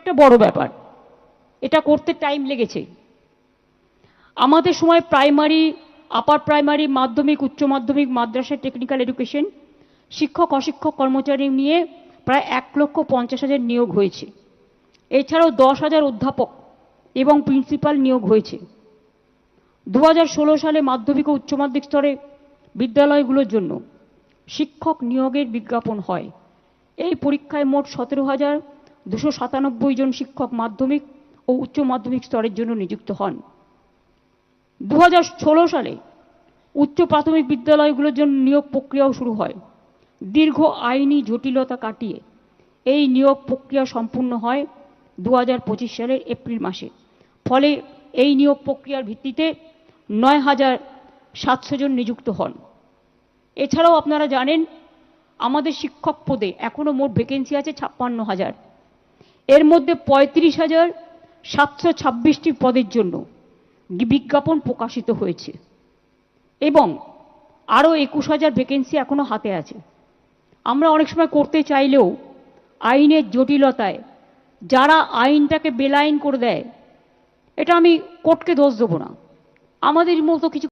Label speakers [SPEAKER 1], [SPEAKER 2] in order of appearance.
[SPEAKER 1] একটা বড় ব্যাপার। এটা করতে টাইম লেগেছে আমাদের সময় প্রাইমারি আপার প্রাইমারি মাধ্যমিক, উচ্চ মাধ্যমিক, মাদ্রাসা টেকনিক্যাল এডুকেশন শিক্ষক, অশিক্ষক, কর্মচারী নিয়ে প্রায় এক লক্ষ পঞ্চাশ হাজার নিয়োগ হয়েছে। এছাড়াও দশ হাজার অধ্যাপক এবং প্রিন্সিপাল নিয়োগ হয়েছে। দু হাজার ষোলো সালে মাধ্যমিক ও উচ্চ মাধ্যমিক স্তরে বিদ্যালয়গুলোর জন্য শিক্ষক নিয়োগের বিজ্ঞাপন হয়। এই পরীক্ষায় মোট সতেরো হাজার দুশো সাতানব্বই জন শিক্ষক মাধ্যমিক ও উচ্চ মাধ্যমিক স্তরের জন্য নিযুক্ত হন। দু হাজার ষোলো সালে উচ্চ প্রাথমিক বিদ্যালয়গুলোর জন্য নিয়োগ প্রক্রিয়াও শুরু হয়। দীর্ঘ আইনি জটিলতা কাটিয়ে এই নিয়োগ প্রক্রিয়া সম্পূর্ণ হয় দু হাজার পঁচিশ সালের এপ্রিল মাসে। ফলে এই নিয়োগ প্রক্রিয়ার ভিত্তিতে নয় হাজার সাতশো জন নিযুক্ত হন। এছাড়াও আপনারা জানেন, আমাদের শিক্ষক পদে এখনও মোট ভ্যাকেন্সি আছে ছাপ্পান্ন হাজার। এর মধ্যে পঁয়ত্রিশ হাজার সাতশো ছাব্বিশটি পদের জন্য বিজ্ঞাপন প্রকাশিত হয়েছে। এবং আরও একুশ হাজার ভ্যাকেন্সি এখনও হাতে আছে। আমরা অনেক সময় করতে চাইলেও আইনের জটিলতায় যারা আইনটাকে বেলাইন করে দেয়, এটা আমি কোর্টকে দোষ দেবো না। আমাদের মতো কিছু